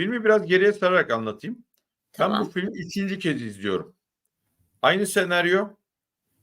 Filmi biraz geriye sararak anlatayım. Ben Tamam. bu filmi üçüncü kez izliyorum. Aynı senaryo,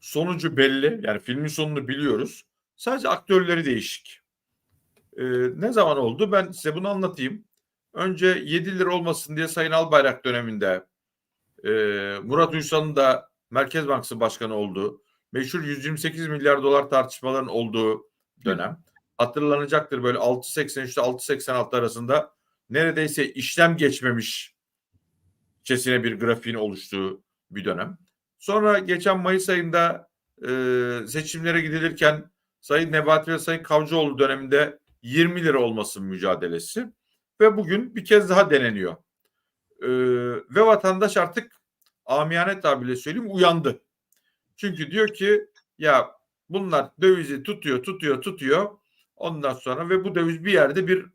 sonucu belli. Yani filmin sonunu biliyoruz. Sadece aktörleri değişik. Ee, ne zaman oldu? Ben size bunu anlatayım. Önce 7 lira olmasın diye Sayın Albayrak döneminde e, Murat Uysal'ın da Merkez Bankası Başkanı olduğu, meşhur 128 milyar dolar tartışmaların olduğu dönem. Hatırlanacaktır böyle 6.83'te 6.86 arasında neredeyse işlem geçmemiş çesine bir grafiğin oluştuğu bir dönem. Sonra geçen Mayıs ayında e, seçimlere gidilirken Sayın Nebati ve Sayın Kavcıoğlu döneminde 20 lira olmasın mücadelesi ve bugün bir kez daha deneniyor. E, ve vatandaş artık amiyane tabirle söyleyeyim uyandı. Çünkü diyor ki ya bunlar dövizi tutuyor tutuyor tutuyor ondan sonra ve bu döviz bir yerde bir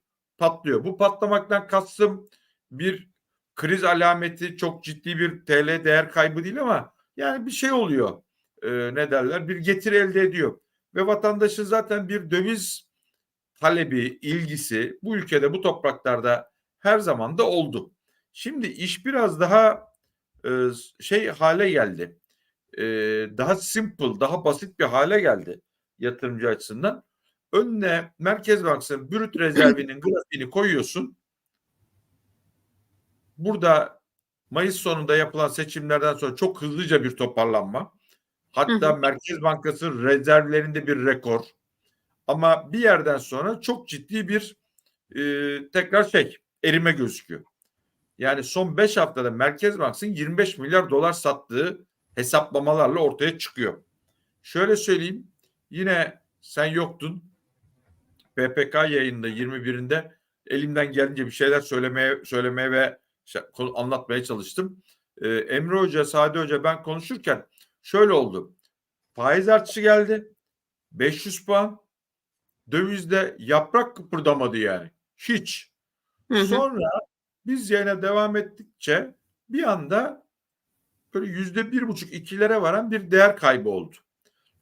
patlıyor. Bu patlamaktan kastım bir kriz alameti çok ciddi bir TL değer kaybı değil ama yani bir şey oluyor. Ee, ne derler? Bir getiri elde ediyor. Ve vatandaşın zaten bir döviz talebi, ilgisi bu ülkede, bu topraklarda her zaman da oldu. Şimdi iş biraz daha e, şey hale geldi. E, daha simple, daha basit bir hale geldi yatırımcı açısından. Önüne Merkez Bankası'nın brüt rezervinin grafiğini koyuyorsun. Burada Mayıs sonunda yapılan seçimlerden sonra çok hızlıca bir toparlanma. Hatta. Merkez Bankası rezervlerinde bir rekor. Ama bir yerden sonra çok ciddi bir e, tekrar şey erime gözüküyor. Yani son 5 haftada Merkez Bankası'nın 25 milyar dolar sattığı hesaplamalarla ortaya çıkıyor. Şöyle söyleyeyim yine sen yoktun. PPK yayında 21'inde elimden gelince bir şeyler söylemeye söylemeye ve anlatmaya çalıştım. Ee, Emre Hoca, Sadi Hoca ben konuşurken şöyle oldu. Faiz artışı geldi. 500 puan. Dövizde yaprak kıpırdamadı yani. Hiç. Hı hı. Sonra biz yayına devam ettikçe bir anda böyle yüzde bir buçuk ikilere varan bir değer kaybı oldu.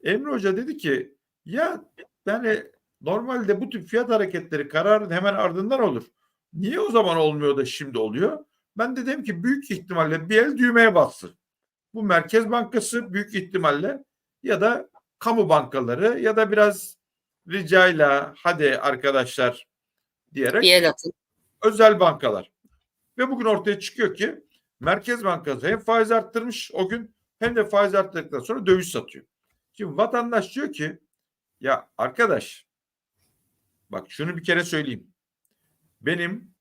Emre Hoca dedi ki ya yani normalde bu tip fiyat hareketleri kararın hemen ardından olur. Niye o zaman olmuyor da şimdi oluyor? Ben de dedim ki büyük ihtimalle bir el düğmeye bastı. Bu Merkez Bankası büyük ihtimalle ya da kamu bankaları ya da biraz ricayla hadi arkadaşlar diyerek Bir el atın. özel bankalar. Ve bugün ortaya çıkıyor ki Merkez Bankası hem faiz arttırmış o gün hem de faiz arttırdıktan sonra döviz satıyor. Şimdi vatandaş diyor ki ya arkadaş bak şunu bir kere söyleyeyim. Benim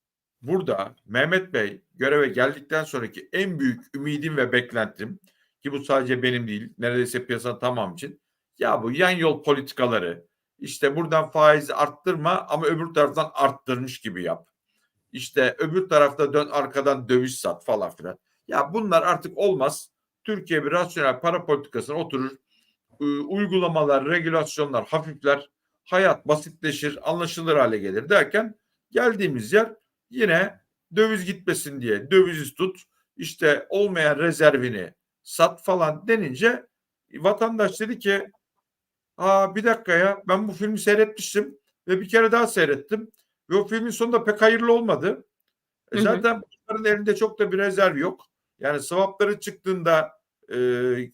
burada Mehmet Bey göreve geldikten sonraki en büyük ümidim ve beklentim ki bu sadece benim değil neredeyse piyasanın tamamı için ya bu yan yol politikaları işte buradan faizi arttırma ama öbür taraftan arttırmış gibi yap. İşte öbür tarafta dön arkadan döviz sat falan filan. Ya bunlar artık olmaz. Türkiye bir rasyonel para politikasına oturur. Ee, Uygulamalar, regülasyonlar hafifler. Hayat basitleşir, anlaşılır hale gelir derken geldiğimiz yer yine döviz gitmesin diye döviz tut. işte olmayan rezervini sat falan denince vatandaş dedi ki Aa bir dakika ya ben bu filmi seyretmiştim ve bir kere daha seyrettim. Ve o filmin sonunda pek hayırlı olmadı. E, Hı hı. zaten bunların elinde çok da bir rezerv yok. Yani swapları çıktığında e,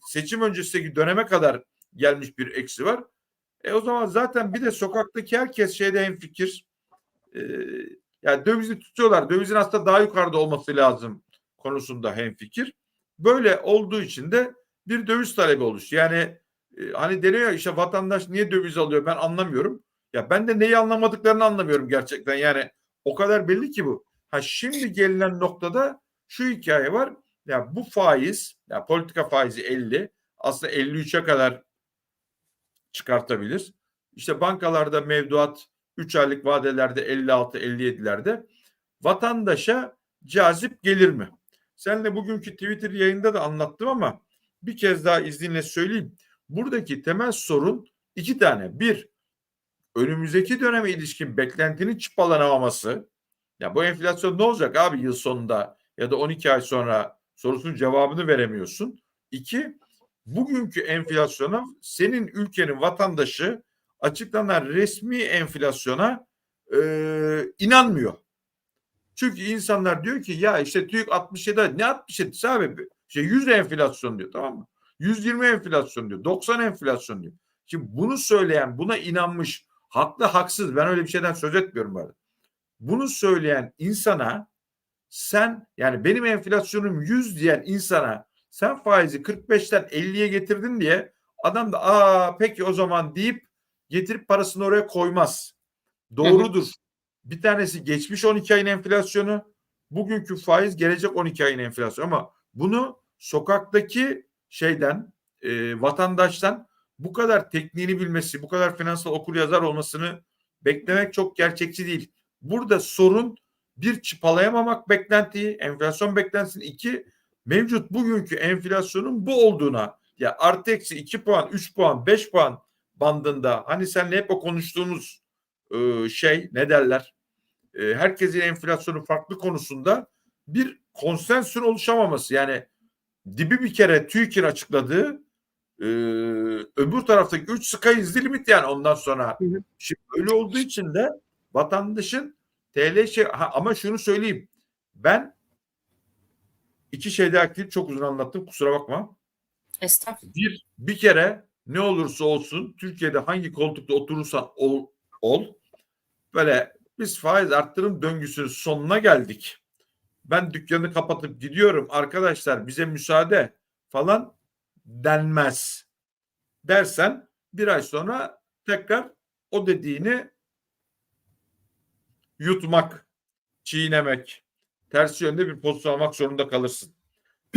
seçim öncesindeki döneme kadar gelmiş bir eksi var. E o zaman zaten bir de sokaktaki herkes şeyde hemfikir. E, yani dövizi tutuyorlar. Dövizin aslında daha yukarıda olması lazım konusunda hemfikir. Böyle olduğu için de bir döviz talebi oluştu. Yani e, hani deniyor işte vatandaş niye döviz alıyor ben anlamıyorum. Ya ben de neyi anlamadıklarını anlamıyorum gerçekten. Yani o kadar belli ki bu. Ha şimdi gelinen noktada şu hikaye var. Ya bu faiz, ya politika faizi 50, aslında 53'e kadar çıkartabilir. İşte bankalarda mevduat 3 aylık vadelerde 56-57'lerde vatandaşa cazip gelir mi? Senle bugünkü Twitter yayında da anlattım ama bir kez daha izninle söyleyeyim. Buradaki temel sorun iki tane. Bir, önümüzdeki döneme ilişkin beklentinin çıpalanamaması. Ya bu enflasyon ne olacak abi yıl sonunda ya da 12 ay sonra sorusunun cevabını veremiyorsun. İki, bugünkü enflasyona senin ülkenin vatandaşı açıklanan resmi enflasyona e, inanmıyor. Çünkü insanlar diyor ki ya işte TÜİK 67 ne 67 abi işte 100 enflasyon diyor tamam mı? 120 enflasyon diyor. 90 enflasyon diyor. Şimdi bunu söyleyen, buna inanmış, haklı haksız ben öyle bir şeyden söz etmiyorum böyle. Bunu söyleyen insana sen yani benim enflasyonum 100 diyen insana sen faizi 45'ten 50'ye getirdin diye adam da aa peki o zaman deyip getirip parasını oraya koymaz. Doğrudur. Bir tanesi geçmiş 12 ayın enflasyonu, bugünkü faiz gelecek 12 ayın enflasyonu ama bunu sokaktaki şeyden e, vatandaştan bu kadar tekniğini bilmesi, bu kadar finansal okur yazar olmasını beklemek çok gerçekçi değil. Burada sorun bir çıpalayamamak beklentiyi, enflasyon beklentisini iki mevcut bugünkü enflasyonun bu olduğuna ya artı eksi 2 puan, 3 puan, 5 puan bandında hani senle hep o konuştuğumuz e, şey ne derler? E, herkesin enflasyonu farklı konusunda bir konsensün oluşamaması. Yani dibi bir kere TÜİK'in açıkladığı e, öbür taraftaki 3 sky is limit yani ondan sonra. Hı hı. Şimdi öyle olduğu için de vatandaşın TL şey ha, ama şunu söyleyeyim. Ben iki şeyde aktif çok uzun anlattım kusura bakma. Estağfurullah. Bir, bir kere ne olursa olsun Türkiye'de hangi koltukta oturursan ol, ol böyle biz faiz arttırım döngüsünün sonuna geldik. Ben dükkanı kapatıp gidiyorum arkadaşlar bize müsaade falan denmez. Dersen bir ay sonra tekrar o dediğini yutmak, çiğnemek, ters yönde bir pozisyon almak zorunda kalırsın.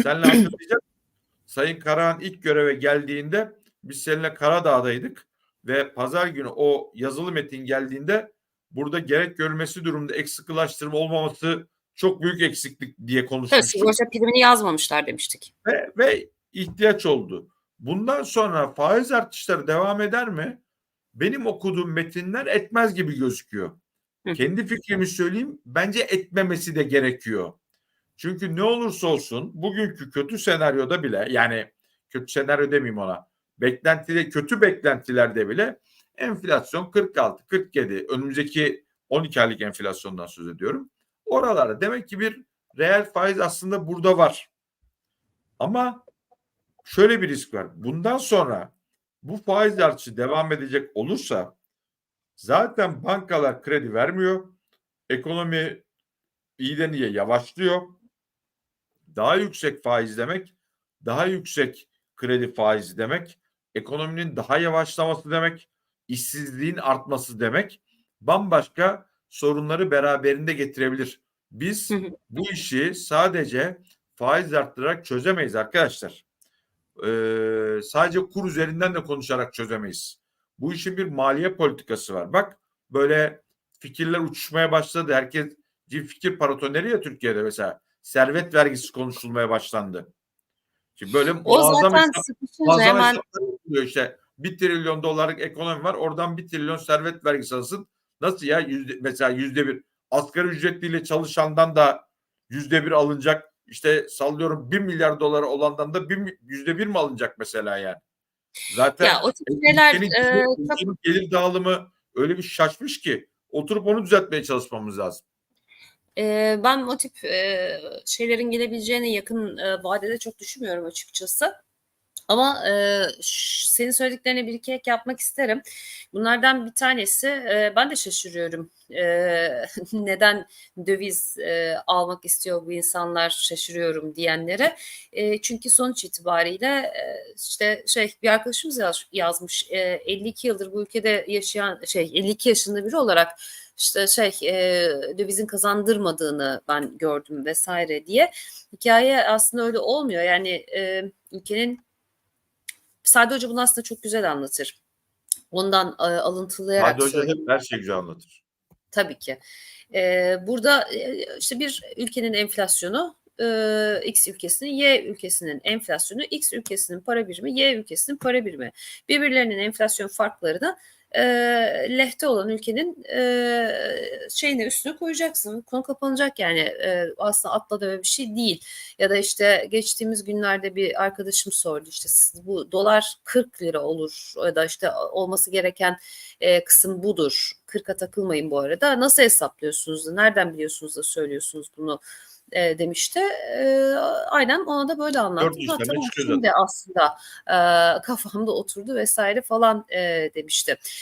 Senle hatırlayacak Sayın Karahan ilk göreve geldiğinde biz seninle Karadağ'daydık ve pazar günü o yazılı metin geldiğinde burada gerek görülmesi durumunda eksiklaştırma olmaması çok büyük eksiklik diye konuşmuştuk. Evet, sigorta primini yazmamışlar demiştik. Ve, ve ihtiyaç oldu. Bundan sonra faiz artışları devam eder mi? Benim okuduğum metinler etmez gibi gözüküyor. Kendi fikrimi söyleyeyim. Bence etmemesi de gerekiyor. Çünkü ne olursa olsun bugünkü kötü senaryoda bile yani kötü senaryo demeyeyim ona. Beklentide kötü beklentilerde bile enflasyon 46 47 önümüzdeki 12 aylık enflasyondan söz ediyorum. Oralarda demek ki bir reel faiz aslında burada var. Ama şöyle bir risk var. Bundan sonra bu faiz artışı devam edecek olursa zaten bankalar kredi vermiyor. Ekonomi iyiden iyiye yavaşlıyor. Daha yüksek faiz demek, daha yüksek kredi faizi demek, ekonominin daha yavaşlaması demek, işsizliğin artması demek, bambaşka sorunları beraberinde getirebilir. Biz bu işi sadece faiz arttırarak çözemeyiz arkadaşlar. Ee, sadece kur üzerinden de konuşarak çözemeyiz. Bu işin bir maliye politikası var. Bak böyle fikirler uçuşmaya başladı. Herkes fikir paratoneri ya Türkiye'de mesela. Servet vergisi konuşulmaya başlandı. Şimdi böyle o muazzam zaten muazzam hemen... işte bir trilyon dolarlık ekonomi var. Oradan bir trilyon servet vergisi alsın. Nasıl ya? Yüzde, mesela yüzde bir asgari ücretliyle çalışandan da yüzde bir alınacak. İşte sallıyorum bir milyar doları olandan da bir, yüzde bir mi alınacak mesela yani? Zaten ya, o şeyler e, çok... gelir dağılımı öyle bir şaşmış ki oturup onu düzeltmeye çalışmamız lazım. E, ben o tip e, şeylerin gelebileceğine yakın e, vadede çok düşünmüyorum açıkçası. Ama e, senin söylediklerine bir iki ek yapmak isterim. Bunlardan bir tanesi e, ben de şaşırıyorum. E, neden döviz e, almak istiyor bu insanlar şaşırıyorum diyenlere. E, çünkü sonuç itibariyle e, işte şey bir arkadaşımız yaz, yazmış. E, 52 yıldır bu ülkede yaşayan şey 52 yaşında biri olarak işte şey e, dövizin kazandırmadığını ben gördüm vesaire diye. Hikaye aslında öyle olmuyor. Yani e, ülkenin Sade Hoca bunu aslında çok güzel anlatır. Ondan e, alıntılayarak Sade Hoca hep her şeyi güzel anlatır. Tabii ki. E, burada e, işte bir ülkenin enflasyonu e, X ülkesinin Y ülkesinin enflasyonu X ülkesinin para birimi Y ülkesinin para birimi. Birbirlerinin enflasyon farklarını e, lehte olan ülkenin e, şeyine üstüne koyacaksın. Konu kapanacak yani. E, aslında atla deve bir şey değil. Ya da işte geçtiğimiz günlerde bir arkadaşım sordu işte siz bu dolar 40 lira olur ya da işte olması gereken e, kısım budur. 40'a takılmayın bu arada. Nasıl hesaplıyorsunuz da nereden biliyorsunuz da söylüyorsunuz bunu e, demişti. E, aynen ona da böyle anlattım. Dört Ha, işleme tamam, çıkıyor şimdi aslında e, kafamda oturdu vesaire falan e, demişti.